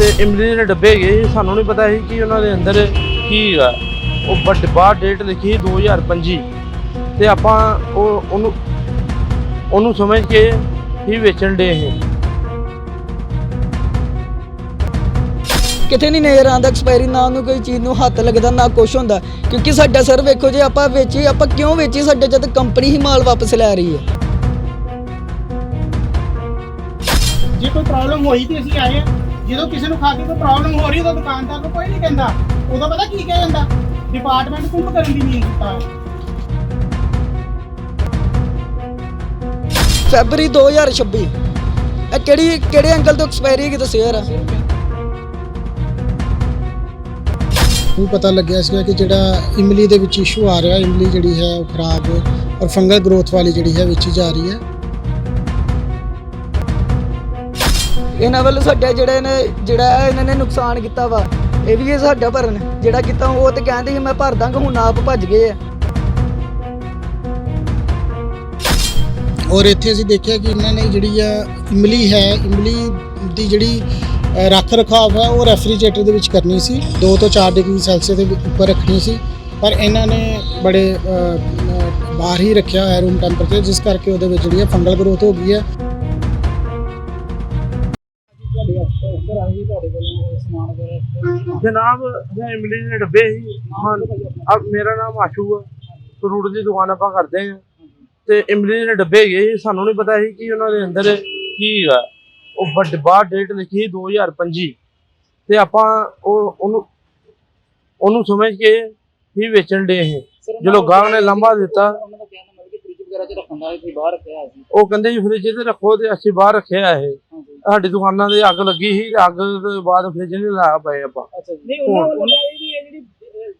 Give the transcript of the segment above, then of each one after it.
ਤੇ ਇਮਲੀ ਦੇ ਡੱਬੇ ਗਏ ਸਾਨੂੰ ਨਹੀਂ ਪਤਾ ਸੀ ਕਿ ਉਹਨਾਂ ਦੇ ਅੰਦਰ ਕੀ ਹੈਗਾ। ਉਹ ਵੱਡ ਬਾਹਰ ਡੇਟ ਲਿਖੀ 2025 ਤੇ ਆਪਾਂ ਉਹ ਉਹਨੂੰ ਉਹਨੂੰ ਸਮਝ ਕੇ ਹੀ ਵੇਚਣ ਦੇ ਇਹ ਕਿਤੇ ਨਹੀਂ ਨਜ਼ਰ ਆਉਂਦਾ ਐਕਸਪਾਇਰੀ ਨਾ ਉਹਨੂੰ ਕੋਈ ਚੀਜ਼ ਨੂੰ ਹੱਥ ਲੱਗਦਾ ਨਾ ਕੁਛ ਹੁੰਦਾ। ਕਿਉਂਕਿ ਸਾਡਾ ਸਰ ਵੇਖੋ ਜੇ ਆਪਾਂ ਵੇਚੀ ਆਪਾਂ ਕਿਉਂ ਵੇਚੀ ਸਾਡੇ ਜਦ ਕੰਪਨੀ ਹੀ ਮਾਲ ਵਾਪਸ ਲੈ ਰਹੀ ਹੈ। ਜੇ ਕੋਈ ਪ੍ਰੋਬਲਮ ਹੋਈ ਤੇ ਅਸੀਂ ਆਏ ਹਾਂ। ਜਦੋਂ ਕਿਸੇ ਨੂੰ ਖਾ ਕੇ ਕੋਈ ਪ੍ਰੋਬਲਮ ਹੋ ਰਹੀ ਤਾਂ ਦੁਕਾਨਦਾਰ ਨੂੰ ਕੋਈ ਨਹੀਂ ਕਹਿੰਦਾ। ਉਦੋਂ ਪਤਾ ਕੀ ਕਿਹਾ ਜਾਂਦਾ? ਡਿਪਾਰਟਮੈਂਟ ਕੁੰਭ ਕਰਨ ਦੀ ਨੀਂਦ ਸੁੱਤਾ ਹੈ ਫੈਬਰੀ 2026 ਇਹ ਕਿਹੜੀ ਕਿਹੜੇ ਐਂਗਲ ਤੋਂ ਐਕਸਪਾਇਰੀ ਹੈਗੀ ਦੱਸਿਓ ਯਾਰ। ਨੂੰ ਪਤਾ ਲੱਗਿਆ ਸੀਗਾ ਕਿ ਜਿਹੜਾ ਇਮਲੀ ਦੇ ਵਿੱਚ ਇਸ਼ੂ ਆ ਰਿਹਾ ਇਮਲੀ ਜਿਹੜੀ ਹੈ ਉਹ ਖਰਾਬ ਔਰ ਫੰਗਲ ਗਰੋਥ ਵਾਲੀ ਜਿਹੜੀ ਹੈ ਵਿੱਚ ਜਾ ਰਹੀ ਹੈ। ਇਹਨਾਂ ਵੱਲੋਂ ਸਾਡਾ ਜਿਹੜਾ ਇਹਨੇ ਜਿਹੜਾ ਇਹਨਾਂ ਨੇ ਨੁਕਸਾਨ ਕੀਤਾ ਵਾ, ਇਹ ਵੀ ਇਹ ਸਾਡਾ ਭਰਨ। ਜਿਹੜਾ ਕੀਤਾ ਉਹ ਤੇ ਕਹਿੰਦੇ ਸੀ, ਮੈਂ ਭਰ ਦਾਂਗਾ, ਹੁਣ ਆਪ ਭੱਜ ਗਏ ਆ। ਔਰ ਇੱਥੇ ਅਸੀਂ ਦੇਖਿਆ ਕਿ ਇਹਨਾਂ ਨੇ ਜਿਹੜੀ ਆ, ਇਮਲੀ ਹੈ, ਇਮਲੀ ਦੀ ਜਿਹੜੀ ਰੱਖ ਰਖਾਵ ਹੈ, ਉਹ ਰੈਫਰੀਜਰੇਟਰ ਦੇ ਵਿੱਚ ਕਰਨੀ ਸੀ। 2 ਤੋਂ 4 ਡਿਗਰੀ ਸੈਲਸੀਅਸ ਦੇ ਉੱਪਰ ਰੱਖਣੀ ਸੀ। ਪਰ ਇਹਨਾਂ ਨੇ ਬੜੇ ਬਾਹਰ ਹੀ ਰੱਖਿਆ ਹੋਇਆ ਰੂਮ ਟੈਂਪਰੇਚਰ ਜਿਸ ਕਰਕੇ ਉਹਦੇ ਵਿੱਚ ਜਿਹੜੀ ਹੈ ਫੰਗਲ ਗਰੋਥ ਹੋ ਗਈ ਹੈ। ਜਨਾਬ ਇਮਲੀ ਦੇ ਡੱਬੇ ਸੀ ਹਾਂ ਅਬ ਮੇਰਾ ਨਾਮ ਆਸ਼ੂ ਆ। ਫਰੂਟ ਦੀ ਦੁਕਾਨ ਆਪਾਂ ਕਰਦੇ ਆ ਤੇ ਇਮਲੀ ਦੇ ਡੱਬੇ ਗਏ ਸਾਨੂੰ ਨਹੀਂ ਪਤਾ ਸੀ ਕਿ ਉਹਨਾਂ ਦੇ ਅੰਦਰ ਕੀ ਹੈਗਾ ਉਹ ਵੱਡ ਬਾਹਰ ਡੇਟ ਲਿਖੀ 2025 ਤੇ ਆਪਾਂ ਉਹ ਉਹਨੂੰ ਉਹਨੂੰ ਸਮਝ ਕੇ ਹੀ ਵੇਚਣ ਦੇ ਇਹ ਜਦੋਂ ਗਾਹਕ ਨੇ ਲੰਬਾ ਦਿੱਤਾ। ਉਹ ਕਹਿੰਦੇ ਜੀ ਫ੍ਰਿਜ ਤੇ ਰੱਖੋ ਤੇ ਅਸੀਂ ਬਾਹਰ ਰੱਖਿਆ ਹਾਂਜੀ ਸਾਡੀ ਦੁਕਾਨਾਂ ਦੇ ਅੱਗ ਲੱਗੀ ਸੀ ਅੱਗ ਤੋਂ ਬਾਅਦ ਫ੍ਰਿਜ ਨਹੀਂ ਲਾਇਆ ਪਏ ਆਪਾਂ। ਅੱਛਾ ਜੀ। ਨਹੀਂ ਉਹਨਾਂ ਇਹ ਵੀ ਜਿਹੜੀ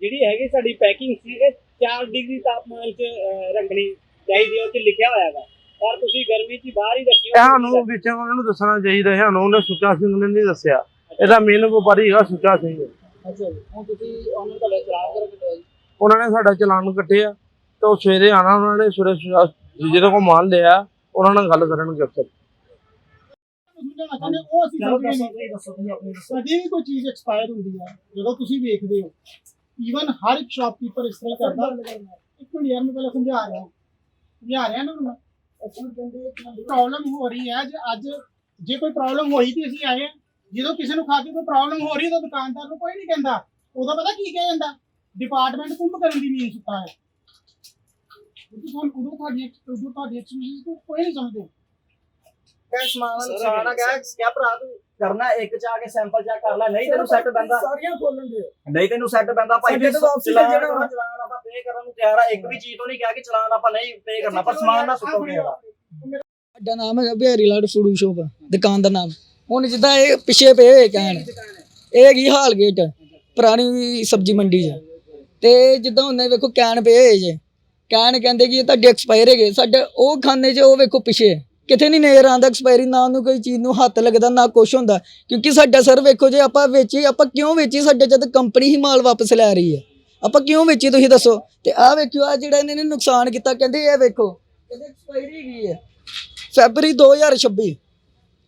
ਜਿਹੜੀ ਹੈਗੀ ਸਾਡੀ ਪੈਕਿੰਗ ਸੀ ਇਹ 4 ਡਿਗਰੀ ਤਾਪਮਾਨ 'ਚ ਰੱਖਣੀ ਚਾਹੀਦੀ ਉਹ 'ਚ ਲਿਖਿਆ ਹੋਇਆ ਹੈਗਾ ਪਰ ਤੁਸੀਂ ਗਰਮੀ 'ਚ ਹੀ ਬਾਹਰ ਹੀ ਰੱਖੀ ਇਹ ਸਾਨੂੰ ਵਿੱਚ ਉਹਨਾਂ ਨੂੰ ਦੱਸਣਾ ਚਾਹੀਦਾ ਹੈ ਸਾਨੂੰ ਉਹਨੇ ਸੁੱਚਾ ਸਿੰਘ ਨੇ ਨਹੀਂ ਦੱਸਿਆ। ਇਹਦਾ ਮੇਨ ਵਪਾਰੀ ਹੈਗਾ ਸੁੱਚਾ ਸਿੰਘ। ਅੱਛਾ ਜੀ ਹੁਣ ਤੁਸੀਂ ਉਹਨਾਂ ਦਾ ਚਲਾਨ ਕਰ ਕੱਟਿਆ ਜੀ ਉਹਨਾਂ ਨੇ ਸਾਡਾ ਚਲਾਨ ਕੱਟਿਆ ਤੇ ਉਹ ਸਵੇਰੇ ਆਣਾ ਉਹਨਾਂ ਨੇ ਸਵੇਰੇ ਜਿਹਦੇ ਕੋਲ ਮਾਲ ਲਿਆ ਉਹਨਾਂ ਨਾਲ ਗੱਲ ਕਰਨਗੇ ਅਫਸਰ। ਸਮਝਾਉਣਾ ਚਾਹੁੰਦੇ ਉਹ ਅਸੀਂ ਚਲੋ ਸਮਝਦੇ ਦੱਸੋ ਨਹੀਂ। ਤੁਸੀਂ ਦੱਸੋ ਤੁਸੀਂ ਆਪਣੀ ਦੱਸੋ। ਕਦੇ ਵੀ ਕੋਈ ਚੀਜ਼ ਐਕਸਪਾਇਰ ਹੁੰਦੀ ਹੈ ਜਦੋਂ ਤੁਸੀਂ ਵੇਖਦੇ ਹੋ ਈਵਨ ਹਰ ਇੱਕ ਸ਼ਾਪਕੀਪਰ ਇਸ ਤਰ੍ਹਾਂ ਕਰਦਾ। ਇੱਕ ਮਿੰਟ ਯਾਰ ਮੈਂ ਪਹਿਲਾਂ ਸਮਝਾ ਰਿਹਾ ਸਮਝਾ ਰਿਹਾ ਨਾ ਮੈਂ। ਪ੍ਰੋਬਲਮ ਹੋ ਰਹੀ ਹੈ ਜੇ ਅੱਜ ਜੇ ਕੋਈ ਪ੍ਰੋਬਲਮ ਹੋਈ ਤੇ ਅਸੀਂ ਆਏ ਹਾਂ। ਜਦੋਂ ਕਿਸੇ ਨੂੰ ਖਾ ਕੇ ਕੋਈ ਪ੍ਰੋਬਲਮ ਹੋ ਰਹੀ ਤਾਂ ਦੁਕਾਨਦਾਰ ਨੂੰ ਕੋਈ ਨਹੀਂ ਕਹਿੰਦਾ। ਉਦੋਂ ਪਤਾ ਕੀ ਕਿਹਾ ਜਾਂਦਾ? ਡਿਪਾਰਟਮੈਂਟ ਕੁੰਭ ਕਰਨ ਦੀ ਨੀਂਦ ਸੁੱਤਾ ਹੈ। ਉਦੋਂ ਤੁਹਾਨੂੰ ਉਦੋਂ ਤੁਹਾਡੀ ਉਦੋਂ ਤੁਹਾਡੀ ਐਕਸਕਿਊਜ਼ ਕੋਈ ਨਹੀਂ ਸਮਝਦੇ। ਕਹ ਸਮਾਨ ਨੁਕਸਾਨ ਆ ਗਿਆ ਕਿਆ ਭਰਾ ਤੂੰ ਕਰਨਾ ਇੱਕ ਚ ਆ ਕੇ ਸੈਂਪਲ ਚੈੱਕ ਕਰ ਲੈ। ਨਹੀਂ ਤੈਨੂੰ ਸੈੱਟ ਪੈਂਦਾ। ਸਾਰੀਆਂ ਖੋਲਣ ਦੇ ਨਹੀਂ ਤੈਨੂੰ ਸੈੱਟ ਪੈਂਦਾ ਭਾਈ ਸਾਡੇ ਤੋਂ ਵਾਪਸੀ ਚਲਾਨ ਲੈਣਾ ਕਰਨਾ, ਚਲਾਨ ਆਪਾਂ ਪੇ ਕਰਨ ਨੂੰ ਤਿਆਰ ਆ। ਇੱਕ ਵੀ ਚੀਜ਼ ਤੋਂ ਨਹੀਂ ਕਿਹਾ ਕਿ ਚਲਾਨ ਆਪਾਂ ਨਹੀਂ ਪੇ ਕਰਨਾ ਪਰ ਸਮਾਨ ਨਾ ਸੁੱਟੋ ਕਿਹੜਾ। ਸਾਡਾ ਨਾਮ ਹੈਗਾ ਬਿਹਾਰੀ ਲਾਡ ਫੂਡ ਸ਼ੋਪ ਦੁਕਾਨ ਦਾ ਨਾਮ। ਹੁਣ ਜਿੱਦਾਂ ਇਹ ਪਿੱਛੇ ਪਏ ਹੋਏ ਕਹਿਣ ਇਹ ਹੈਗੀ ਹਾਲ ਗੇਟ ਪੁਰਾਣੀ ਸਬਜ਼ੀ ਮੰਡੀ 'ਚ। ਤੇ ਜਿੱਦਾਂ ਉਹਨੇ ਵੇਖੋ ਕੈਨ ਪਏ ਹੋਏ ਜੇ। ਕੈਨ ਕਹਿੰਦੇ ਕਿ ਇਹ ਤੁਹਾਡੇ ਐਕਸਪਾਇਰ ਹੈਗੇ। ਸਾਡੇ ਉਹ ਖਾਨੇ 'ਚ ਉਹ ਵੇਖੋ ਪਿੱਛੇ। ਕਿਤੇ ਨਹੀਂ ਨਜ਼ਰ ਆਉਂਦਾ ਐਕਸਪਾਇਰੀ ਨਾ ਉਹਨੂੰ ਕੋਈ ਚੀਜ਼ ਨੂੰ ਹੱਥ ਲੱਗਦਾ ਨਾ ਕੁਛ ਹੁੰਦਾ। ਕਿਉਂਕਿ ਸਾਡਾ ਸਰ ਵੇਖੋ ਜੇ ਆਪਾਂ ਵੇਚੀ ਆਪਾਂ ਕਿਉਂ ਵੇਚੀ? ਸਾਡੇ ਜਦ ਕੰਪਨੀ ਹੀ ਮਾਲ ਵਾਪਸ ਲੈ ਰਹੀ ਹੈ। ਆਪਾਂ ਕਿਉਂ ਵੇਚੀ ਤੁਸੀਂ ਦੱਸੋ? ਤੇ ਆਹ ਵੇਖਿਓ ਆ ਜਿਹੜਾ ਇਹਨਾਂ ਨੇ ਨੁਕਸਾਨ ਕੀਤਾ ਕਹਿੰਦੇ ਇਹ ਵੇਖੋ ਕਹਿੰਦੇ ਐਕਸਪਾਇਰੀ ਹੈਗੀ ਹੈ। ਫੈਬਰੀ 2026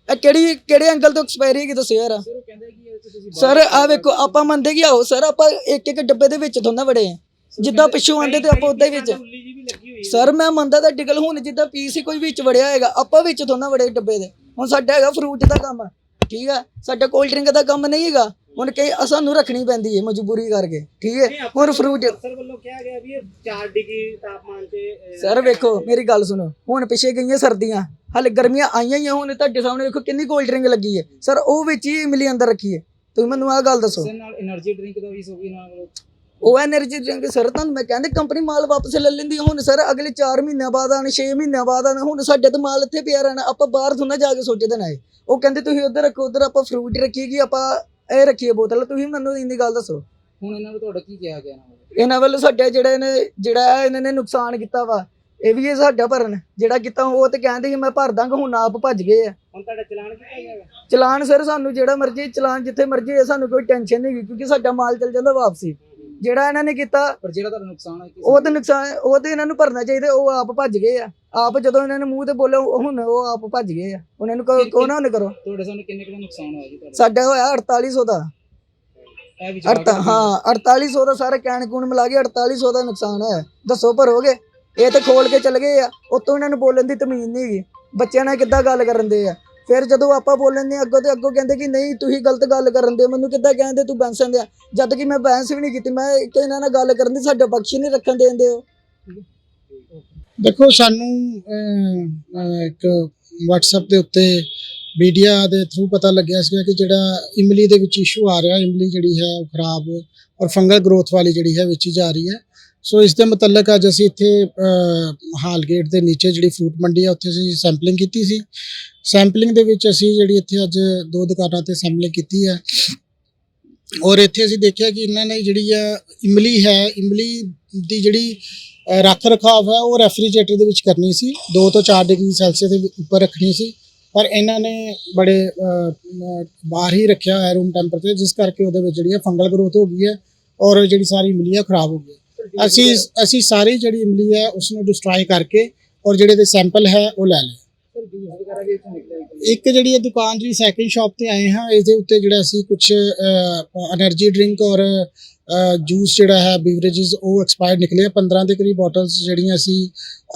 ਇਹ ਕਿਹੜੀ ਕਿਹੜੇ ਐਂਗਲ ਤੋਂ ਐਕਸਪਾਇਰੀ ਹੈਗੀ ਦੱਸਿਓ ਯਾਰ। ਸਰ ਆ ਵੇਖੋ ਆਪਾਂ ਮੰਨਦੇ ਕਿ ਆਓ ਸਰ ਆਪਾਂ ਇੱਕ ਇੱਕ ਡੱਬੇ ਦੇ ਵਿੱਚ ਥੋੜਾ ਵੜੇ ਆ। ਜਿੱਦਾਂ ਪਿੱਛੋਂ ਆਂਦੇ ਤੇ ਆਪਾਂ ਉਦਾਂ ਹੀ ਵਿੱਚ। ਸਰ ਮੈਂ ਮੰਨਦਾ ਤਾਂ ਡਿਗਲ ਹੁਣ ਜਿੱਦਾਂ ਪੀਸ ਹੀ ਕੋਈ ਵਿੱਚ ਵੜਿਆ ਹੈਗਾ ਆਪਾਂ ਵਿੱਚ ਥੋੜਾ ਵੜੇ ਡੱਬੇ ਦੇ। ਹੁਣ ਸਾਡਾ ਹੈਗਾ ਫਰੂਟ ਦਾ ਕੰਮ। ਠੀਕ ਹੈ ਸਾਡਾ ਕੋਲਡ ਡਰਿੰਕ ਦਾ ਕੰਮ ਨਹੀਂ ਹੈਗਾ। ਹੁਣ ਕਈ ਸਾਨੂੰ ਰੱਖਣੀ ਪੈਂਦੀ ਹੈ ਮਜਬੂਰੀ ਕਰਕੇ। ਠੀਕ ਹੈ ਹੁਣ ਫਰੂਟ ਸਰ ਵੱਲੋਂ ਕਿਹਾ ਗਿਆ ਵੀ ਇਹ 4 ਡਿਗਰੀ ਤਾਪਮਾਨ ਤੇ ਸਰ ਵੇਖੋ ਮੇਰੀ ਗੱਲ ਸੁਣੋ। ਹੁਣ ਪਿਛੇ ਗਈਆਂ ਸਰਦੀਆਂ। ਹਲੇ ਗਰਮੀਆਂ ਆਈਆਂ ਹੀ ਆ, ਹੁਣ ਤੁਹਾਡੇ ਸਾਹਮਣੇ ਵੇਖੋ ਕਿੰਨੀ ਕੋਲਡ ਡਰਿੰਕ ਲੱਗੀ ਹੈ ਸਰ ਉਹ ਵਿੱਚ ਹੀ ਮਿਲੀ ਅੰਦਰ ਰੱਖੀ ਹੈ ਤੁਸੀਂ ਮੈਨੂੰ ਆਹ ਗੱਲ ਦੱਸੋ। ਨਾਲ એનર્ਜੀ ਡਰਿੰਕ ਦਾ ਵੀ ਸੋਗੀ ਨਾਲ। ਉਹ એનર્ਜੀ ਡਰਿੰਕ ਸਰ ਤੁਹਾਨੂੰ ਮੈਂ ਕਹਿੰਦੇ ਕੰਪਨੀ ਮਾਲ ਵਾਪਸ ਲੈ ਲੈਂਦੀ ਹੁਣ ਸਰ ਅਗਲੇ 4 ਮਹੀਨਿਆਂ ਬਾਅਦ ਆਣ 6 ਮਹੀਨਿਆਂ ਬਾਅਦ ਆਣ ਹੁਣ ਸਾਡੇ ਤਾਂ ਮਾਲ ਇੱਥੇ ਪਿਆ ਰਹਿਣਾ ਆਪਾਂ ਬਾਹਰ ਥੋੜਾ ਜਾ ਕੇ ਸੋਚਦੇ ਨਾ ਉਹ ਕਹਿੰਦੇ ਤੁਸੀਂ ਉੱਧਰ ਰੱਖੋ ਉਧਰ ਆਪਾਂ ਫਰੂਟ ਰੱਖੀਗੀ ਆਪਾਂ ਇਹ ਰੱਖੀਏ ਬੋਤਲ ਤੁਸੀਂ ਮੈਨੂੰ ਇੰਦੀ ਗੱਲ ਦੱਸੋ। ਹੁਣ ਇਹਨਾਂ ਨੂੰ ਤੁਹਾਡਾ ਕੀ ਕਿਹਾ ਗਿਆ ਇਹਨਾਂ ਵੱਲੋਂ ਸਾਡੇ ਜਿਹੜਾ ਇਹਨੇ ਜਿਹੜਾ ਇਹਨਾਂ ਨੇ ਨੁਕਸਾਨ ਕੀਤਾ ਵਾ ਇਹ ਵੀ ਇਹ ਸਾਡਾ ਭਰਨ ਜਿਹੜਾ ਕੀਤਾ ਉਹ ਤੇ ਕਹਿੰਦੇ ਸੀ ਮੈਂ ਭਰ ਦਾਂਗਾ ਹੁਣ ਆਪ ਭੱਜ ਗਏ ਆ। ਹੁਣ ਤੁਹਾਡਾ ਚਲਾਨ ਕਿੱਥੇ ਹੈਗਾ ਚਲਾਨ ਸਰ ਸਾਨੂੰ ਜਿਹੜਾ ਮਰਜ਼ੀ ਚਲਾਨ ਜਿੱਥੇ ਮਰਜ਼ੀ ਹੈ ਸਾਨੂੰ ਕੋਈ ਟੈਨਸ਼ਨ ਨਹੀਂ ਕਿਉਂਕਿ ਸਾਡਾ ਮਾਲ ਚੱਲ ਜਾਂਦਾ ਵਾਪਸੀ। ਜਿਹੜਾ ਇਹਨਾਂ ਨੇ ਕੀਤਾ ਪਰ ਜਿਹੜਾ ਤੁਹਾਡਾ ਨੁਕਸਾਨ ਹੋਇਆ ਉਹ ਤੇ ਨੁਕਸਾਨ ਉਹ ਤੇ ਇਹਨਾਂ ਨੂੰ ਭਰਨਾ ਚਾਹੀਦਾ ਉਹ ਆਪ ਭੱਜ ਗਏ ਆ। ਆਪ ਜਦੋਂ ਇਹਨਾਂ ਨੇ ਮੂੰਹ ਤੇ ਬੋਲਿਆ ਉਹ ਹੁਣ ਉਹ ਆਪ ਭੱਜ ਗਏ ਆ। ਉਹਨਾਂ ਨੂੰ ਕਹੋ ਕਹੋ ਨਾ ਉਹਨੇ ਕਰੋ। ਤੁਹਾਡੇ ਸਾਹਮਣੇ ਕਿੰਨੇ ਕਿੰਨਾ ਨੁਕਸਾਨ ਹੋਇਆ ਜੀ ਤੁਹਾਡਾ? ਸਾਡਾ ਹੋਇਆ 4800 ਦਾ। ਇਹ ਵਿੱਚ ਅੜਤਾ ਹਾਂ 4800 ਦਾ ਸਾਰਾ ਕੈਨ ਕੂਨ ਮਿਲਾ ਕੇ 4800 ਦਾ ਨੁਕਸਾਨ ਹੈ ਦੱਸੋ ਭਰੋਗੇ ਇਹ ਤੇ ਖੋਲ ਕੇ ਚਲ ਗਏ ਆ। ਉਤੋਂ ਇਹਨਾਂ ਨੂੰ ਬੋਲਣ ਦੀ ਤਮੀਜ਼ ਨਹੀਂ ਹੈਗੀ। ਬੱਚਿਆਂ ਨਾਲ ਕਿੱਦਾਂ ਗੱਲ ਕਰਨ ਦੇ ਆ? ਫਿਰ ਜਦੋਂ ਆਪਾਂ ਬੋਲਣ ਦੇ ਅੱਗੋਂ ਤੇ ਅੱਗੋਂ ਕਹਿੰਦੇ ਕਿ ਨਹੀਂ ਤੁਸੀਂ ਗਲਤ ਗੱਲ ਕਰਨ ਦੇ ਮੈਨੂੰ ਕਿੱਦਾਂ ਕਹਿੰਦੇ ਤੂੰ ਬੈਂਸਣ ਦੇ ਜਦ ਕਿ ਮੈਂ ਬੈਂਸ ਵੀ ਨਹੀਂ ਕੀਤੀ ਮੈਂ ਕਿ ਇਹਨਾਂ ਨਾਲ ਗੱਲ ਕਰਨ ਦੀ ਸਾਡਾ ਬਖਸ਼ੀ ਨਹੀਂ ਰੱਖਣ ਦੇਂਦੇ ਹੋ ਦੇਖੋ ਸਾਨੂੰ ਅਹ, ਇੱਕ WhatsApp ਦੇ ਉੱਤੇ ਮੀਡੀਆ ਦੇ ਥਰੂ ਪਤਾ ਲੱਗਿਆ ਸੀਗਾ ਕਿ ਜਿਹੜਾ ਇਮਲੀ ਦੇ ਵਿੱਚ ਇਸ਼ੂ ਆ ਰਿਹਾ ਇਮਲੀ ਜਿਹੜੀ ਹੈ ਉਹ ਖਰਾਬ ਔਰ ਫੰਗਲ ਗਰੋਥ ਵਾਲੀ ਜਿਹੜੀ ਹੈ ਵਿੱਚ ਹੀ ਜਾ ਰਹੀ ਹੈ। ਸੋ ਇਸ ਦੇ ਮੁਤਲਕ ਅੱਜ ਅਸੀਂ ਇੱਥੇ ਹਾਲ ਗੇਟ ਦੇ ਨੀਚੇ ਜਿਹੜੀ ਫਰੂਟ ਮੰਡੀ ਹੈ ਉੱਥੇ ਅਸੀਂ ਸੈਂਪਲਿੰਗ ਕੀਤੀ ਸੀ। ਸੈਂਪਲਿੰਗ ਦੇ ਵਿੱਚ ਅਸੀਂ ਜਿਹੜੀ ਇੱਥੇ ਅੱਜ ਦੋ ਦੁਕਾਨਾਂ ਤੇ ਸੈਂਪਲਿੰਗ ਕੀਤੀ ਹੈ ਔਰ ਇੱਥੇ ਅਸੀਂ ਦੇਖਿਆ ਕਿ ਇਹਨਾਂ ਨੇ ਜਿਹੜੀ ਆ, ਇਮਲੀ ਹੈ, ਇਮਲੀ ਦੀ ਜਿਹੜੀ ਰੱਖ ਰਖਾਵ ਹੈ, ਉਹ ਰੈਫਰੀਜਰੇਟਰ ਦੇ ਵਿੱਚ ਕਰਨੀ ਸੀ। 2 ਤੋਂ 4 ਡਿਗਰੀ ਸੈਲਸੀਅਸ ਦੇ ਉੱਪਰ ਰੱਖਣੀ ਸੀ। ਪਰ ਇਹਨਾਂ ਨੇ ਬੜੇ ਬਾਹਰ ਹੀ ਰੱਖਿਆ ਹੋਇਆ ਰੂਮ ਟੈਂਪਰੇਚਰ ਜਿਸ ਕਰਕੇ ਉਹਦੇ ਵਿੱਚ ਜਿਹੜੀ ਹੈ ਫੰਗਲ ਗਰੋਥ ਹੋ ਗਈ ਹੈ, ਔਰ ਜਿਹੜੀ ਸਾਰੀ ਇਮਲੀ ਹੈ ਖਰਾਬ ਹੋ ਗਈ ਅਸੀਂ ਅਸੀਂ ਸਾਰੀ ਜਿਹੜੀ ਇਮਲੀ ਹੈ ਉਸ ਨੂੰ ਡਿਸਟਰੋਏ ਕਰਕੇ ਔਰ ਜਿਹੜੇ ਦੇ ਸੈਂਪਲ ਹੈ ਉਹ ਲੈ ਲਏ ਇੱਕ ਜਿਹੜੀ ਇਹ ਦੁਕਾਨ ਜਿਹੜੀ ਸੈਕਿੰਡ ਸ਼ਾਪ ਤੇ ਆਏ ਹਾਂ ਇਸ ਦੇ ਉੱਤੇ ਜਿਹੜਾ ਅਸੀਂ ਕੁਝ એનર્ਜੀ ਡਰਿੰਕ ਔਰ ਜੂਸ ਜਿਹੜਾ ਹੈ ਬੀਵਰੇजेस ਉਹ ਐਕਸਪਾਇਰ ਨਿਕਲੇ 15 ਦੇ ਕਰੀਬ ਬੋਟਲਸ ਜਿਹੜੀਆਂ ਅਸੀਂ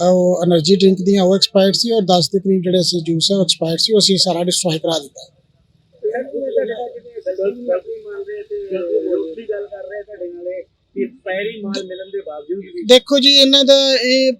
ਉਹ એનર્ਜੀ ਡਰਿੰਕ ਦੀਆਂ ਉਹ ਐਕਸਪਾਇਰ ਸੀ ਔਰ 10 ਦੇ ਕਰੀਬ ਜਿਹੜੇ ਅਸੀਂ ਜੂਸ ਹੈ ਐਕਸਪਾਇਰ ਸੀ ਉਹ ਅਸੀਂ ਸਾਰਾ ਡਿਸਟਰੋਏ ਕਰਾ ਦਿੱਤਾ ਨਾਲੇ ਐਕਸਪਾਇਰੀ ਮਾਲ ਮਿਲਣ ਦੇ ਬਾਵਜੂਦ ਵੀ ਦੇਖੋ ਜੀ, ਇਹਨਾਂ ਦਾ ਇਹ,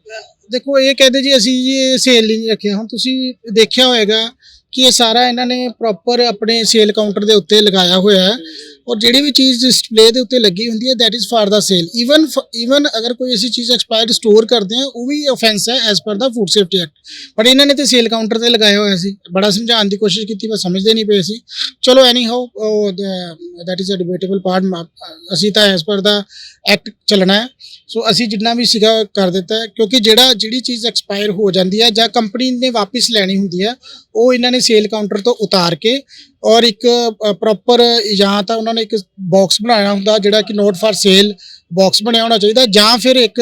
ਦੇਖੋ ਇਹ ਕਹਿੰਦੇ ਜੀ, ਅਸੀਂ ਜੀ ਇਹ ਸੇਲ ਨਹੀਂ ਰੱਖਿਆ। ਹੁਣ ਤੁਸੀਂ ਦੇਖਿਆ ਹੋਵੇਗਾ ਕਿ ਇਹ ਸਾਰਾ ਇਹਨਾਂ ਨੇ ਪ੍ਰੋਪਰ ਆਪਣੇ ਸੇਲ ਕਾਊਂਟਰ ਦੇ ਉੱਤੇ ਲਗਾਇਆ ਹੋਇਆ ਹੈ। ਔਰ ਜਿਹੜੀ ਵੀ ਚੀਜ਼ ਡਿਸਪਲੇ ਦੇ ਉੱਤੇ ਲੱਗੀ ਹੁੰਦੀ ਹੈ that is for the sale even even ਅਗਰ ਕੋਈ ਐਸੀ ਚੀਜ਼ ਐਕਸਪਾਇਰਡ ਸਟੋਰ ਕਰਦੇ ਆ, ਉਹ ਵੀ ਆਫੈਂਸ ਹੈ ਐਸ ਪਰ ਦਾ ਫੂਡ ਸੇਫਟੀ ਐਕਟ ਪਰ ਇਹਨਾਂ ਨੇ ਤੇ ਸੇਲ ਕਾਊਂਟਰ ਤੇ ਲਗਾਇਆ ਹੋਇਆ ਸੀ। ਬੜਾ ਸਮਝਾਉਣ ਦੀ ਕੋਸ਼ਿਸ਼ ਕੀਤੀ ਪਰ ਸਮਝਦੇ ਨਹੀਂ ਪਏ ਸੀ। ਚਲੋ any how that is a debatable part ਅਸੀਂ ਤਾਂ ਐਸ ਪਰ ਦਾ ਐਕਟ ਚੱਲਣਾ ਹੈ। ਸੋ ਅਸੀਂ ਜਿੰਨਾ ਵੀ ਸੀਗਾ ਕਰ ਦਿੱਤਾ ਹੈ, ਕਿਉਂਕਿ ਜਿਹੜਾ, ਜਿਹੜੀ ਚੀਜ਼ ਐਕਸਪਾਇਰ ਹੋ ਜਾਂਦੀ ਹੈ ਜਾਂ ਕੰਪਨੀ ਨੇ ਵਾਪਸ ਲੈਣੀ ਹੁੰਦੀ ਹੈ, ਉਹ ਇਹਨਾਂ ਨੇ ਸੇਲ ਕਾਊਂਟਰ ਤੋਂ ਉਤਾਰ ਕੇ ਔਰ ਇੱਕ ਪ੍ਰੋਪਰ ਜਾਂ ਤਾਂ ਉਹਨਾਂ ਨੇ ਇੱਕ ਬਾਕਸ ਬਣਾਇਆ ਹੁੰਦਾ ਜਿਹੜਾ ਕਿ ਨੋਟ ਫਾਰ ਸੇਲ ਬਾਕਸ ਬਣਿਆ ਹੋਣਾ ਚਾਹੀਦਾ ਜਾਂ ਫਿਰ ਇੱਕ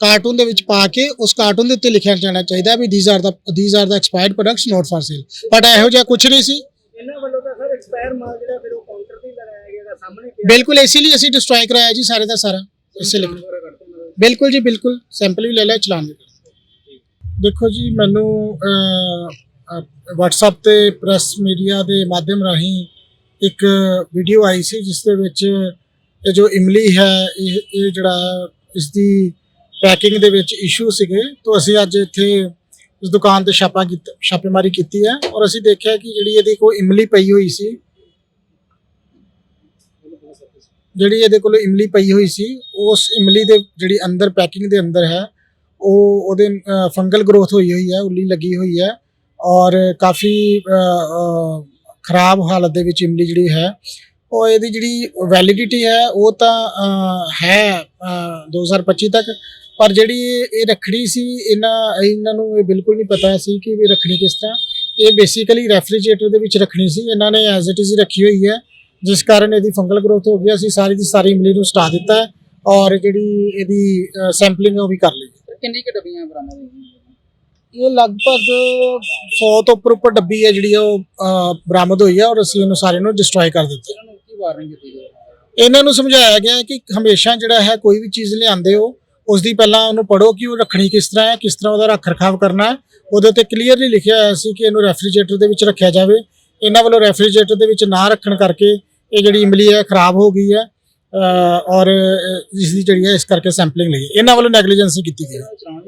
ਕਾਰਟੂਨ ਦੇ ਵਿੱਚ ਪਾ ਕੇ ਉਸ ਕਾਰਟੂਨ ਦੇ ਉੱਤੇ ਲਿਖਿਆ ਜਾਣਾ ਚਾਹੀਦਾ ਵੀ these are the these are the expired products not for sale but ਇਹੋ ਜਿਹਾ ਕੁਝ ਨਹੀਂ ਸੀ। ਇਹਨਾਂ ਵੱਲੋਂ ਤਾਂ ਸਰ ਐਕਸਪਾਇਰ ਮਾਲ ਜਿਹੜਾ ਫਿਰ ਉਹ ਕਾਊਂਟਰ ਤੇ ਹੀ ਲਗਾਇਆ ਗਿਆ ਗਾ, ਸਾਹਮਣੇ ਪਿਆ। ਬਿਲਕੁਲ ਇਸੇ ਲਈ ਅਸੀਂ ਡਿਸਟਰੋਏ ਕਰਾਇਆ ਜੀ ਸਾਰੇ ਦਾ ਸਾਰਾ ਇਸੇ ਲਈ। ਬਿਲਕੁਲ ਜੀ ਬਿਲਕੁਲ। ਸੈਂਪਲ ਵੀ ਲੈ ਲਿਆ ਚਲਾਨ ਵੀ ਦੇਖੋ ਜੀ ਮੈਨੂੰ WhatsApp ਤੇ ਪ੍ਰੈਸ ਮੀਡੀਆ ਦੇ ਮਾਧਿਅਮ ਰਾਹੀਂ ਇੱਕ ਵੀਡੀਓ ਆਈ ਸੀ, ਜਿਸ ਦੇ ਵਿੱਚ ਇਹ ਜੋ ਇਮਲੀ ਹੈ, ਇਹ ਇਹ ਜਿਹੜਾ ਇਸ ਦੀ ਪੈਕਿੰਗ ਦੇ ਵਿੱਚ ਇਸ਼ੂ ਸੀਗੇ, ਤੋਂ ਅਸੀਂ ਅੱਜ ਇੱਥੇ ਇਸ ਦੁਕਾਨ ਤੇ ਛਾਪਾ ਕੀਤਾ, ਛਾਪੇਮਾਰੀ ਕੀਤੀ ਹੈ ਔਰ ਅਸੀਂ ਦੇਖਿਆ ਕਿ ਜਿਹੜੀ ਇਹਦੀ ਕੋਈ ਇਮਲੀ ਪਈ ਹੋਈ ਸੀ, ਜਿਹੜੀ ਇਹਦੇ ਕੋਲ ਇਮਲੀ ਪਈ ਹੋਈ ਸੀ, ਉਸ ਇਮਲੀ ਦੇ ਜਿਹੜੀ ਅੰਦਰ ਪੈਕਿੰਗ ਦੇ ਅੰਦਰ ਹੈ, ਉਹ ਉਹਦੇ ਫੰਗਲ ਗਰੋਥ ਹੋਈ ਹੋਈ ਹੈ, ਉੱਲੀ ਲੱਗੀ ਹੋਈ ਹੈ। ਔਰ ਕਾਫੀ ਖਰਾਬ ਹਾਲਤ ਦੇ ਵਿੱਚ ਇਮਲੀ ਜਿਹੜੀ ਹੈ ਉਹ ਇਹਦੀ ਜਿਹੜੀ ਵੈਲਿਡਿਟੀ ਹੈ ਉਹ ਤਾਂ ਅ, ਹੈ ਅ, 2025 ਤੱਕ ਪਰ ਜਿਹੜੀ ਇਹ ਇਹ ਰੱਖੜੀ ਸੀ ਇਹਨਾਂ ਇਹਨਾਂ ਨੂੰ ਇਹ ਬਿਲਕੁਲ ਨਹੀਂ ਪਤਾ ਸੀ ਕਿ ਵੀ ਰੱਖਣੀ ਕਿਸ ਤਰ੍ਹਾਂ। ਇਹ ਬੇਸਿਕਲੀ ਰੈਫਰੀਜਰੇਟਰ ਦੇ ਵਿੱਚ ਰੱਖਣੀ ਸੀ ਇਹਨਾਂ ਨੇ ਐਜ਼ ਇਟ ਇਜ਼ ਰੱਖੀ ਹੋਈ ਹੈ ਜਿਸ ਕਾਰਨ ਇਹਦੀ ਫੰਗਲ ਗਰੋਥ ਹੋ ਗਈ ਅਸੀਂ ਸਾਰੀ ਦੀ ਸਾਰੀ ਇਮਲੀ ਨੂੰ ਸਟਾ ਦਿੱਤਾ ਔਰ ਜਿਹੜੀ ਇਹਦੀ ਸੈਂਪਲਿੰਗ ਉਹ ਵੀ ਕਰ ਲਈ। ਕਿੰਨੀ ਕਿ ਡੱਬੀਆਂ ਬਰਾਮਦ ਹੋਈਆਂ? ਇਹ ਲਗਭਗ 100 ਤੋਂ ਉੱਪਰ ਉੱਪਰ ਡੱਬੀ ਹੈ ਜਿਹੜੀ ਉਹ ਬਰਾਮਦ ਹੋਈ ਹੈ ਔਰ ਅਸੀਂ ਇਹਨੂੰ ਸਾਰੇ ਨੂੰ ਡਿਸਟਰੋਏ ਕਰ ਦਿੱਤਾ ਇਹਨਾਂ ਨੂੰ ਕੀ ਵਾਰਨਿੰਗ ਦਿੱਤੀ ਗਈ? ਇਹਨਾਂ ਨੂੰ ਸਮਝਾਇਆ ਗਿਆ ਹੈ ਕਿ ਹਮੇਸ਼ਾ ਜਿਹੜਾ ਹੈ ਕੋਈ ਵੀ ਚੀਜ਼ ਲਿਆਂਦੇ ਹੋ ਉਸ ਦੀ ਪਹਿਲਾਂ ਉਹਨੂੰ ਪੜੋ ਕਿ ਉਹ ਰੱਖਣੀ ਕਿਸ ਤਰ੍ਹਾਂ ਹੈ ਕਿਸ ਤਰ੍ਹਾਂ ਉਹਦਾ ਰੱਖ ਰਖਾਵ ਕਰਨਾ ਹੈ। ਉਹਦੇ ਤੇ ਕਲੀਅਰਲੀ ਲਿਖਿਆ ਹੋਇਆ ਸੀ ਕਿ ਇਹਨੂੰ ਰੈਫਰੀਜਰੇਟਰ ਦੇ ਵਿੱਚ ਰੱਖਿਆ ਜਾਵੇ। ਇਹਨਾਂ ਵੱਲੋਂ ਰੈਫਰੀਜਰੇਟਰ ਦੇ ਵਿੱਚ ਨਾ ਰੱਖਣ ਕਰਕੇ ਇਹ ਜਿਹੜੀ ਇਮਲੀ ਹੈ ਖਰਾਬ ਹੋ ਗਈ ਹੈ ਔਰ ਅ, ਇਸ ਦੀ ਜਿਹੜੀ ਹੈ ਇਸ ਕਰਕੇ ਸੈਂਪਲਿੰਗ ਲਈ। ਇਹਨਾਂ ਵੱਲੋਂ ਨੈਗਲੀਜੈਂਸੀ ਕੀਤੀ ਗਈ ਹੈ। ਚਲਾਨ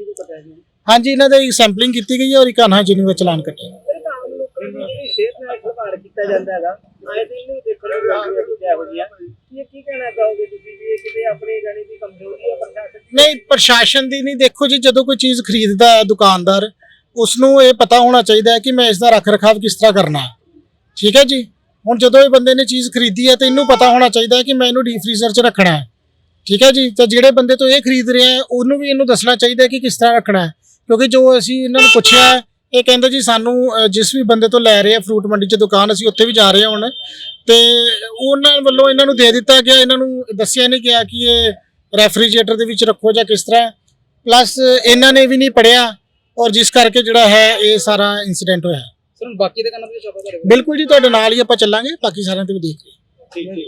ਹਾਂਜੀ, ਇਹਨਾਂ ਦੀ ਸੈਂਪਲਿੰਗ ਕੀਤੀ ਗਈ ਹੈ ਔਰ ਇੱਕ ਅਨਹਾਈਜੀਨਿਕ ਦਾ ਚਲਾਨ ਕੱਟਿਆ ਨਹੀਂ, ਪ੍ਰਸ਼ਾਸਨ ਦੀ ਨਹੀਂ। ਦੇਖੋ ਜੀ, ਜਦੋਂ ਕੋਈ ਚੀਜ਼ ਖਰੀਦਦਾ ਹੈ, ਦੁਕਾਨਦਾਰ ਉਸ ਨੂੰ ਇਹ ਪਤਾ ਹੋਣਾ ਚਾਹੀਦਾ ਹੈ ਕਿ ਮੈਂ ਇਸ ਦਾ ਰੱਖ ਰਖਾਵ ਕਿਸ ਤਰ੍ਹਾਂ ਕਰਨਾ ਹੈ। ਠੀਕ ਹੈ ਜੀ? ਹੁਣ ਜਦੋਂ ਇਹ ਬੰਦੇ ਨੇ ਚੀਜ਼ ਖਰੀਦੀ ਹੈ, ਤਾਂ ਇਹਨੂੰ ਪਤਾ ਹੋਣਾ ਚਾਹੀਦਾ ਹੈ ਕਿ ਮੈਂ ਇਹਨੂੰ ਡੀਪ ਫ੍ਰੀਜ਼ਰ 'ਚ ਰੱਖਣਾ ਹੈ। ਠੀਕ ਹੈ ਜੀ? ਤਾਂ ਜਿਹੜੇ ਬੰਦੇ ਤੋਂ ਇਹ ਖਰੀਦ ਰਿਹਾ ਹੈ, ਉਹਨੂੰ ਵੀ ਇਹਨੂੰ ਦੱਸਣਾ ਚਾਹੀਦਾ ਹੈ ਕਿ ਕਿਸ ਤਰ੍ਹਾਂ ਰੱਖਣਾ ਹੈ। ਕਿਉਂਕਿ ਜੋ ਅਸੀਂ ਇਹਨਾਂ ਨੂੰ ਪੁੱਛਿਆ ਇਹ ਕਹਿੰਦੇ ਜੀ ਸਾਨੂੰ ਜਿਸ ਵੀ ਬੰਦੇ ਤੋਂ ਲੈ ਰਹੇ ਆ ਫਰੂਟ ਮੰਡੀ 'ਚ ਦੁਕਾਨ ਅਸੀਂ ਉੱਥੇ ਵੀ ਜਾ ਰਹੇ ਹਾਂ ਹੁਣ। ਤੇ ਉਹਨਾਂ ਵੱਲੋਂ ਇਹਨਾਂ ਨੂੰ ਦੇ ਦਿੱਤਾ ਗਿਆ ਇਹਨਾਂ ਨੂੰ ਦੱਸਿਆ ਨਹੀਂ ਗਿਆ ਕਿ ਇਹ ਰੈਫਰੀਜਰੇਟਰ ਦੇ ਵਿੱਚ ਰੱਖੋ ਜਾਂ ਕਿਸ ਤਰ੍ਹਾਂ। ਪਲੱਸ ਇਹਨਾਂ ਨੇ ਵੀ ਨਹੀਂ ਪੜਿਆ ਔਰ ਜਿਸ ਕਰਕੇ ਜਿਹੜਾ ਹੈ ਇਹ ਸਾਰਾ ਇਨਸੀਡੈਂਟ ਹੋਇਆ। ਸਰ ਬਾਕੀ ਦੇ ਕੰਨਾਂ ਤੇ ਤੁਹਾਡੇ ਬਿਲਕੁਲ ਜੀ ਤੁਹਾਡੇ ਨਾਲ ਹੀ ਆਪਾਂ ਚੱਲਾਂਗੇ ਬਾਕੀ ਸਾਰਿਆਂ ਤੇ ਵੀ ਦੇਖ ਹਾਂ। ਠੀਕ ਠੀਕ